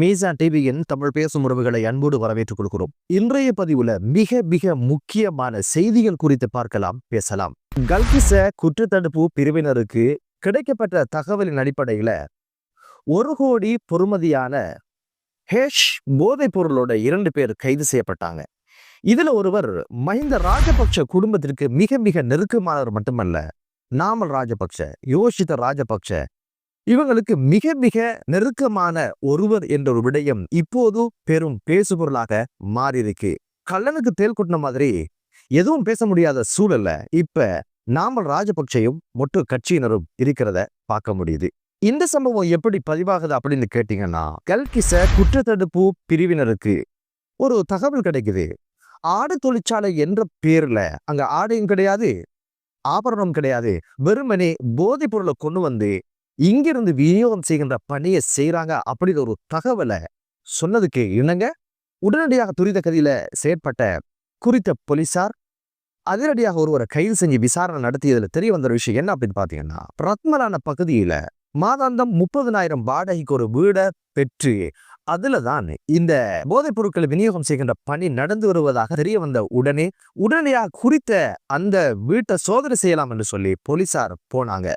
மீசா டிவியின் தமிழ் பேசும் உறவுகளை அன்போடு வரவேற்றுக் கொள்கிறோம். இன்றைய பதிவுல மிக மிக முக்கியமான செய்திகள் குறித்து பார்க்கலாம் பேசலாம். கல்கிச குற்றத்தடுப்பு பிரிவினருக்கு கிடைக்கப்பட்ட தகவலின் அடிப்படையில ஒரு கோடி பொறுமதியான ஹேஷ் போதைப் பொருளோட இரண்டு பேர் கைது செய்யப்பட்டாங்க. இதுல ஒருவர் மஹிந்த ராஜபக்ஷ குடும்பத்திற்கு மிக மிக நெருக்கமானவர் மட்டுமல்ல நாமல் ராஜபக்ஷ யோஷித ராஜபக்ஷ இவங்களுக்கு மிக மிக நெருக்கமான ஒருவர் என்ற ஒரு விடயம் இப்போது பெரும் பேசுபொருளாக மாறியிருக்கு. கல்லனுக்கு தேல் கொட்டின மாதிரி எதுவும் பேச முடியாத சூழல்ல இப்ப நாமல் ராஜபக்சையும் மொட்டு கட்சியினரும் இருக்கிறத பார்க்க முடியுது. இந்த சம்பவம் எப்படி பதிவாகுது அப்படின்னு கேட்டீங்கன்னா கல்கிச குற்றத்தடுப்பு பிரிவினருக்கு ஒரு தகவல் கிடைக்குது. ஆடு தொழிற்சாலை என்ற பேர்ல அங்க ஆடையும் கிடையாது ஆபரணம் கிடையாது. வெறுமனே போதைப் பொருளை கொண்டு வந்து இங்கிருந்து விநியோகம் செய்கின்ற பணியை செய்கிறாங்க அப்படின்னு ஒரு தகவலை சொன்னதுக்கு இணங்க உடனடியாக துரித கதியில செயற்பட்ட குறித்த போலீசார் அதிரடியாக ஒருவரை கைது செஞ்சு விசாரணை நடத்தியதுல தெரிய வந்த ஒரு விஷயம் என்ன அப்படின்னு பாத்தீங்கன்னா ரத்மலான பகுதியில மாதாந்தம் முப்பதனாயிரம் வாடகைக்கு ஒரு வீடை பெற்று அதுல தான் இந்த போதைப் பொருட்களை விநியோகம் செய்கின்ற பணி நடந்து வருவதாக தெரிய வந்த உடனே உடனடியாக குறித்த அந்த வீட்டை சோதனை செய்யலாம் என்று சொல்லி போலீசார் போனாங்க.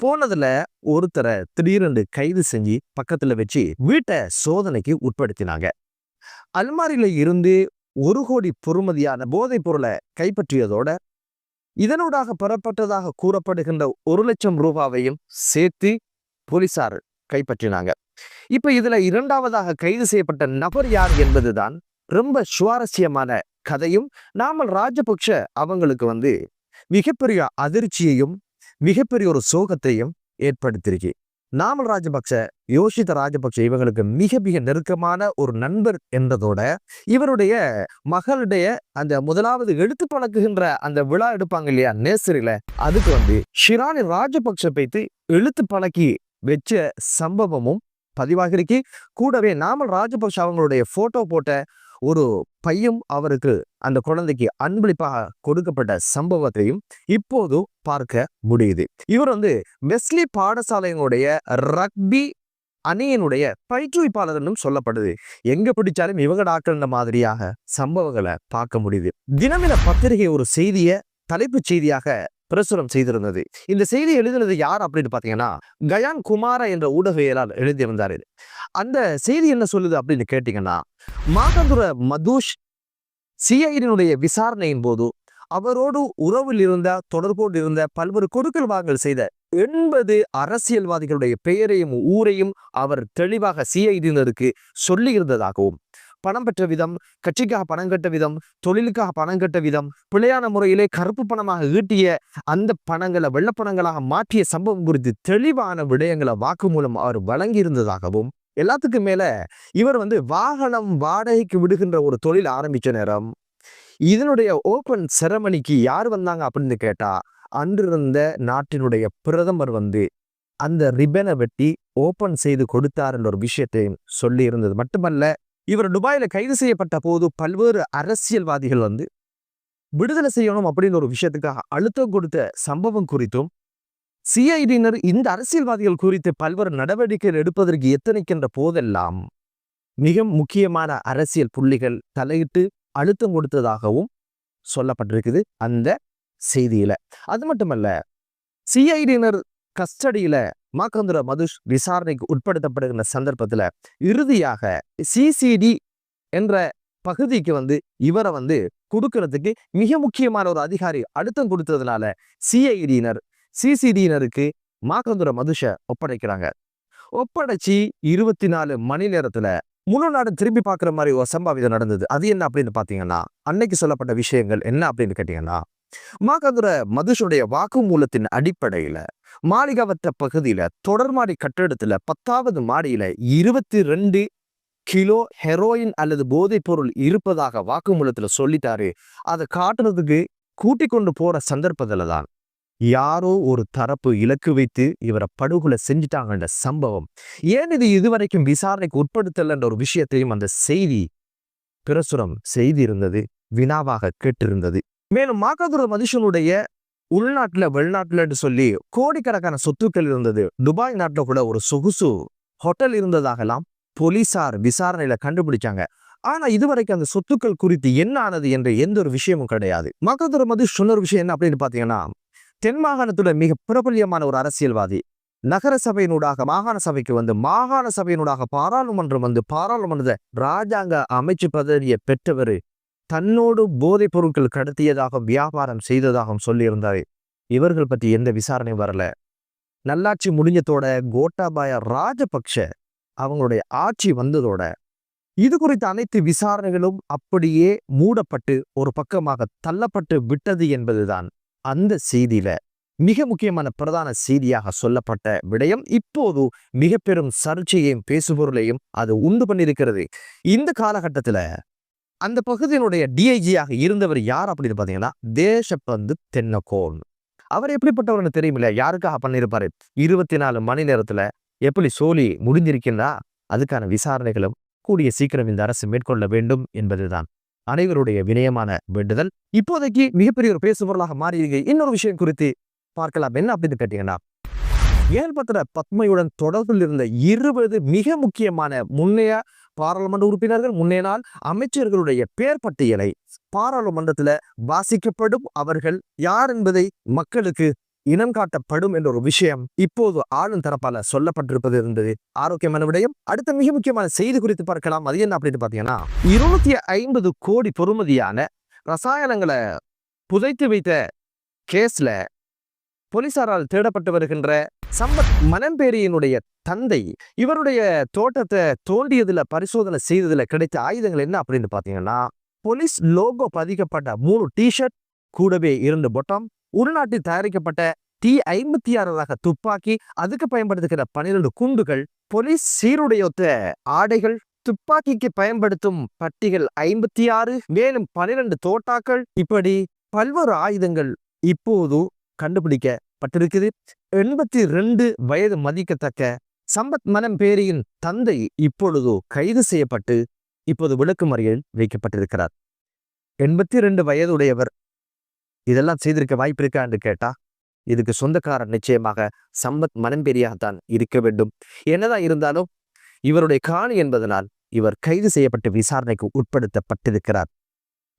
போனதுல ஒருத்தரை திடீரென்று கைது செஞ்சு பக்கத்துல வச்சு வீட்டை சோதனைக்கு உட்படுத்தினாங்க. அல்மாரியில இருந்து ஒரு கோடி பொறுமதியான போதைப் பொருளை கைப்பற்றியதோட இதனூடாக பெறப்பட்டதாக கூறப்படுகின்ற ஒரு லட்சம் ரூபாவையும் சேர்த்து போலீசார் கைப்பற்றினாங்க. இப்ப இதுல இரண்டாவதாக கைது செய்யப்பட்ட நபர் யார் என்பதுதான் ரொம்ப சுவாரஸ்யமான கதையும் நாமல் ராஜபக்ஷ அவங்களுக்கு வந்து மிகப்பெரிய அதிர்ச்சியையும் மிகப்பெரிய ஒரு சோகத்தையும் ஏற்படுத்தியிருக்கு நாமல் ராஜபக்ஷ யோஷித ராஜபக்ஷ இவங்களுக்கு மிக மிக நெருக்கமான ஒரு நண்பர் என்றதோட இவருடைய மகளுடைய அந்த முதலாவது எடுத்து பழக்குகின்ற அந்த விழா எடுப்பாங்க இல்லையா நேசரில அதுக்கு வந்து ஷிரானி ராஜபக்ஷ பைத்து எழுத்து பழக்கி வச்ச சம்பவமும் பதிவாகிருக்கு. கூடவே நாமல் ராஜபக்ஷ அவங்களுடைய போட்டோ போட்ட ஒரு பையும் அவருக்கு அந்த குழந்தைக்கு அன்பளிப்பாக கொடுக்கப்பட்ட சம்பவத்தையும் இப்போது பார்க்க முடியுது. இவர் வந்து வெஸ்லி பாடசாலையினுடைய ரக்பி அணியினுடைய பயிற்றுவிப்பாளர்னும் சொல்லப்படுது. எங்க பிடிச்சாலும் இவங்க டாக்டர் மாதிரியாக சம்பவங்களை பார்க்க முடியுது. தினமின பத்திரிகை ஒரு செய்தியை தலைப்புச் செய்தியாக பிரசுரம் செய்திருந்தது. இந்த செய்தி எழுதினது யார் அப்படின்னு பார்த்தீங்கன்னா கயான் குமார என்ற ஊடகவியலால் எழுதியிருந்தாரு அந்த செய்தி என்ன சொல்லுது அப்படின்னு கேட்டீங்கன்னா மாதந்துர மதுஷ் சிஐடியினுடைய விசாரணையின் போது அவரோடு உறவில் இருந்த தொடர்போடு இருந்த பல்வேறு கொடுக்கல் வாங்கல் செய்த எண்பது அரசியல்வாதிகளுடைய பெயரையும் ஊரையும் அவர் தெளிவாக சிஐடியினருக்கு சொல்லியிருந்ததாகவும் பணம் பெற்ற விதம் கட்சிக்காக பணம் கட்ட விதம் தொழிலுக்காக பணம் கட்ட விதம் பிழையான முறையிலே கருப்பு பணமாக ஈட்டிய அந்த பணங்களை வெள்ளப்பணங்களாக மாற்றிய சம்பவம் குறித்து தெளிவான விடயங்களை வாக்குமூலம் அவர் வழங்கி இருந்ததாகவும் எல்லாத்துக்கும் மேல இவர் வந்து வாகனம் வாடகைக்கு விடுகின்ற ஒரு தொழில் ஆரம்பிச்ச நேரம் இதனுடைய ஓப்பன் செரமனிக்கு யார் வந்தாங்க அப்படின்னு கேட்டா அன்றிருந்த நாட்டினுடைய பிரதமர் வந்து அந்த ரிபனை வெட்டி ஓப்பன் செய்து கொடுத்தார் என்ற ஒரு விஷயத்தையும் சொல்லி இருந்தது. மட்டுமல்ல இவர் துபாயில கைது செய்யப்பட்ட போது பல்வேறு அரசியல்வாதிகள் வந்து விடுதலை செய்யணும் அப்படின்னு ஒரு விஷயத்துக்காக அழுத்தம் கொடுத்த சம்பவம் குறித்தும் சிஐடியினர் இந்த அரசியல்வாதிகள் குறித்து பல்வேறு நடவடிக்கைகள் எடுப்பதற்கு எத்தனைக்கின்ற போதெல்லாம் மிக முக்கியமான அரசியல் புள்ளிகள் தலையிட்டு அழுத்தம் கொடுத்ததாகவும் சொல்லப்பட்டிருக்குது அந்த செய்தியில. அது மட்டுமல்ல சிஐடியினர் கஸ்டடியில மாக்கந்துர மதுஷ் விசாரணைக்கு உட்படுத்தப்படுகின்ற சந்தர்ப்பத்துல இறுதியாக சிசிடி என்ற பகுதிக்கு வந்து இவரை வந்து கொடுக்கறதுக்கு மிக முக்கியமான ஒரு அதிகாரி அழுத்தம் கொடுத்ததுனால சிஐடியினர் சிசிடியினருக்கு மாக்கந்துர மதுஷ ஒப்படைக்கிறாங்க. ஒப்படைச்சு இருபத்தி நாலு மணி நேரத்துல முழு நாடு திரும்பி பார்க்குற மாதிரி ஒரு சம்பாவிதம் நடந்தது. அது என்ன அப்படின்னு பாத்தீங்கன்னா அன்னைக்கு சொல்லப்பட்ட விஷயங்கள் என்ன அப்படின்னு கேட்டீங்கன்னா மாகந்துர மதுஷுடைய வாக்குமூலத்தின் அடிப்படையில மாளிகாவத்த பகுதியில தொடர்மாடி கட்டடத்துல பத்தாவது மாடியில இருபத்தி ரெண்டு கிலோ ஹெரோயின் அல்லது போதைப் பொருள் இருப்பதாக வாக்குமூலத்துல சொல்லிட்டாரு. அதை காட்டுறதுக்கு கூட்டி கொண்டு போற சந்தர்ப்பத்துல தான் யாரோ ஒரு தரப்பு இலக்கு வைத்து இவரை படுகொலை செஞ்சுட்டாங்கன்ற சம்பவம். ஏன் இது இதுவரைக்கும் விசாரணைக்கு உட்படுத்தலைன்ற ஒரு விஷயத்தையும் அந்த செய்தி பிரசுரம் செய்தி இருந்தது வினாவாக கேட்டிருந்தது. மேலும் மாகாதுர மனுஷனுடைய உள்நாட்டுல வெளிநாட்டுலன்னு சொல்லி கோடிக்கணக்கான சொத்துக்கள் இருந்தது. துபாய் நாட்டில் கூட ஒரு சொகுசு ஹோட்டல் இருந்ததாகலாம் போலீசார் விசாரணையில கண்டுபிடிச்சாங்க. ஆனா இதுவரைக்கும் அந்த சொத்துக்கள் குறித்து என்ன ஆனது என்ற எந்த ஒரு விஷயமும் கிடையாது. மக்கள் மது சொன்ன விஷயம் என்ன அப்படின்னு பாத்தீங்கன்னா தென் மாகாணத்துல மிக பிரபல்யமான ஒரு அரசியல்வாதி நகர சபையினூடாக மாகாண சபைக்கு வந்து மாகாண சபையினூடாக பாராளுமன்றம் வந்து பாராளுமன்ற ராஜாங்க அமைச்சு பதவியை பெற்றவர் தன்னோடு போதைப் பொருட்கள் கடத்தியதாக வியாபாரம் செய்ததாகவும் சொல்லியிருந்தாரு. இவர்கள் பற்றி எந்த விசாரணையும் வரல. நல்லாட்சி முடிஞ்சதோட கோட்டாபாய ராஜபக்ஷ அவங்களுடைய ஆட்சி வந்ததோட இது குறித்த அனைத்து விசாரணைகளும் அப்படியே மூடப்பட்டு ஒரு பக்கமாக தள்ளப்பட்டு விட்டது என்பதுதான் அந்த செய்தியில. மிக முக்கியமான பிரதான செய்தியாக சொல்லப்பட்ட விடயம். இப்போது மிக பெரும் சர்ச்சையையும் பேசுபொருளையும் அது உண்டு பண்ணியிருக்கிறது. இந்த காலகட்டத்துல அந்த பகுதியினுடைய டிஐஜியாக இருந்தவர் யார் அப்படின்னு பார்த்தீங்கன்னா தேசப்பந்து தென்னகோன் அவர் எப்படிப்பட்டவர்னு தெரியுமில்ல? யாருக்காக பண்ணியிருப்பாரு? இருபத்தி நாலு மணி நேரத்துல எப்படி சோழி முடிஞ்சிருக்கின்றா அதுக்கான விசாரணைகளும் கூடிய சீக்கிரம் இந்த அரசு மேற்கொள்ள வேண்டும் என்பதுதான். அனைவருடைய வினயமான வேண்டுதல். இப்போதைக்கு மிகப்பெரிய ஒரு பேசுபொருளாக மாறியிருக்கு. இன்னொரு விஷயம் குறித்து பார்க்கலாம். என்ன அப்படின்னு கேட்டீங்கன்னா ஏற்பட்ட பத்மையுடன் தொடர்பில் இருந்த இருபது மிக முக்கியமான முன்னைய பாராளுமன்ற உறுப்பினர்கள் முன்னே நாள் அமைச்சர்களுடைய பேர் பட்டியலை பாராளுமன்றத்துல வாசிக்கப்படும் அவர்கள் யார் என்பதை மக்களுக்கு இனம் காட்டப்படும் என்ற ஒரு விஷயம் இப்போது ஆளும் தரப்பால சொல்லப்பட்டிருப்பது இருந்தது. ஆரோக்கியமான விடயம். அடுத்த மிக முக்கியமான செய்தி குறித்து பார்க்கலாம். அது என்ன அப்படின்னு பாத்தீங்கன்னா இருநூத்தி ஐம்பது கோடி பொறுமதியான ரசாயனங்களை புதைத்து வைத்த கேஸ்ல போலீசாரால் தேடப்பட்டு வருகின்ற சம்பத் மனம்பேரியினுடைய தந்தை இவருடைய தோட்டத்தை தோண்டியதுல பரிசோதனை செய்ததுல கிடைத்த ஆயுதங்கள் என்ன அப்படின்னு பாத்தீங்கன்னா போலீஸ் லோகோ பதிக்கப்பட்ட மூணு டிஷர்ட் கூடவே இரண்டு பொட்டம் உள்நாட்டில் தயாரிக்கப்பட்ட டி ஐம்பத்தி ஆறு ரக துப்பாக்கி அதுக்கு பயன்படுத்துகிற பனிரெண்டு குண்டுகள் போலீஸ் சீருடையொத்த ஆடைகள் துப்பாக்கிக்கு பயன்படுத்தும் பட்டிகள் ஐம்பத்தி ஆறு மேலும் பனிரெண்டு தோட்டாக்கள் இப்படி பல்வேறு ஆயுதங்கள் இப்போது கண்டுபிடிக்கப்பட்டிருக்குது. எண்பத்தி ரெண்டு வயது மதிக்கத்தக்க சம்பத் மனம் பேரியின் தந்தை இப்பொழுதோ கைது செய்யப்பட்டு இப்போது விளக்குமறியல் வைக்கப்பட்டிருக்கிறார். எண்பத்தி ரெண்டு வயதுடையவர் இதெல்லாம் செய்திருக்க வாய்ப்பு இருக்கா என்று கேட்டா இதுக்கு சொந்தக்காரன் நிச்சயமாக சம்பத் மனம்பெரியாகத்தான் இருக்க வேண்டும். என்னதான் இருந்தாலும் இவருடைய காணி என்பதனால் இவர் கைது செய்யப்பட்டு விசாரணைக்கு உட்படுத்தப்பட்டிருக்கிறார்.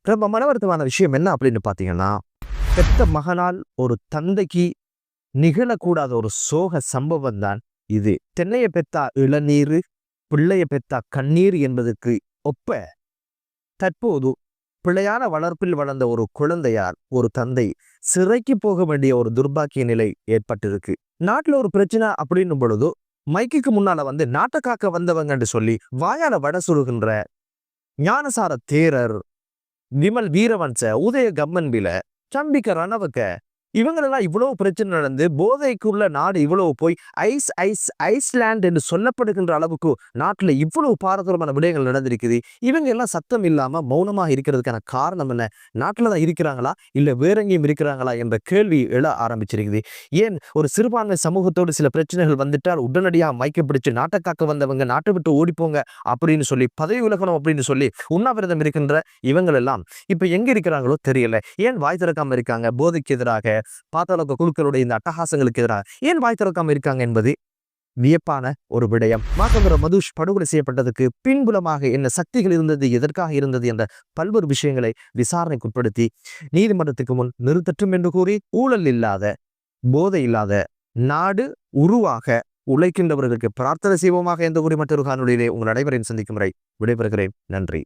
ரொம்ப மனவருத்தமான விஷயம் என்ன அப்படின்னு பார்த்தீங்கன்னா பெத்த மகனால் ஒரு தந்தைக்கு நிகழக்கூடாத ஒரு சோக சம்பவம் தான் இது. தென்னைய பெத்தா இளநீர் பிள்ளைய பெத்தா கண்ணீர் என்பதற்கு ஒப்ப. தற்போது பிள்ளையான வளர்ப்பில் வளர்ந்த ஒரு குழந்தையால் ஒரு தந்தை சிறைக்கு போக வேண்டிய ஒரு துர்பாக்கிய நிலை ஏற்பட்டிருக்கு. நாட்டுல ஒரு பிரச்சனை அப்படின்னும் பொழுது மைக்குக்கு முன்னால வந்து நாட்டை காக்க வந்தவங்கன்னு சொல்லி வாயால வட சுடுகின்ற ஞானசார தேரர் விமல் வீரவன்ச உதய கம்மன்பில சம்பிக்க ரணவக்க இவங்களெல்லாம் இவ்வளவு பிரச்சனை நடந்து போதைக்குள்ள நாடு இவ்வளவு போய் ஐஸ் ஐஸ் ஐஸ்லேண்ட் என்று சொல்லப்படுகின்ற அளவுக்கு நாட்டில் இவ்வளவு பாரதூரமான விடயங்கள் நடந்திருக்குது. இவங்க எல்லாம் சத்தம் இல்லாமல் மௌனமாக இருக்கிறதுக்கான காரணம் என்ன? நாட்டில் தான் இருக்கிறாங்களா? இல்லை வேற எங்கேயும் இருக்கிறாங்களா என்ற கேள்வி எழ ஆரம்பிச்சிருக்குது. ஏன் ஒரு சிறுபான்மை சமூகத்தோடு சில பிரச்சனைகள் வந்துட்டால் உடனடியாக மைக்க பிடிச்சு நாட்டை காக்க வந்தவங்க நாட்டை விட்டு ஓடிப்போங்க அப்படின்னு சொல்லி பதவி உலகணும் அப்படின்னு சொல்லி உண்ணாவிரதம் இருக்கின்ற இவங்களெல்லாம் இப்போ எங்கே இருக்கிறாங்களோ தெரியல. ஏன் வாய் திறக்காமல் இருக்காங்க? போதைக்கு எதிராக பாத்தலோக குழுக்களுடைய இந்த அட்டகாசங்களுக்கு எதிராக ஏன் வாய் திறக்காம இருக்காங்க என்பது வியப்பான ஒரு விடயம். மாக்கவர மதுஷ் படுகொலை செய்யப்பட்டதுக்கு பின்புலமாக என்ன சக்திகள் இருந்தது எதற்காக இருந்தது என்ற பல்வேறு விஷயங்களை விசாரணைக்குட்படுத்தி நீதிமன்றத்துக்கு முன் நிறுத்தட்டும் என்று கூறி ஊழல் இல்லாத போதை இல்லாத நாடு உருவாக உழைக்கின்றவர்களுக்கு பிரார்த்தனை செய்வோமாக எந்த கூறி மற்றொரு காணொலியிலே உங்கள் அனைவரையும் சந்திக்கும் முறை விடைபெறுகிறேன். நன்றி.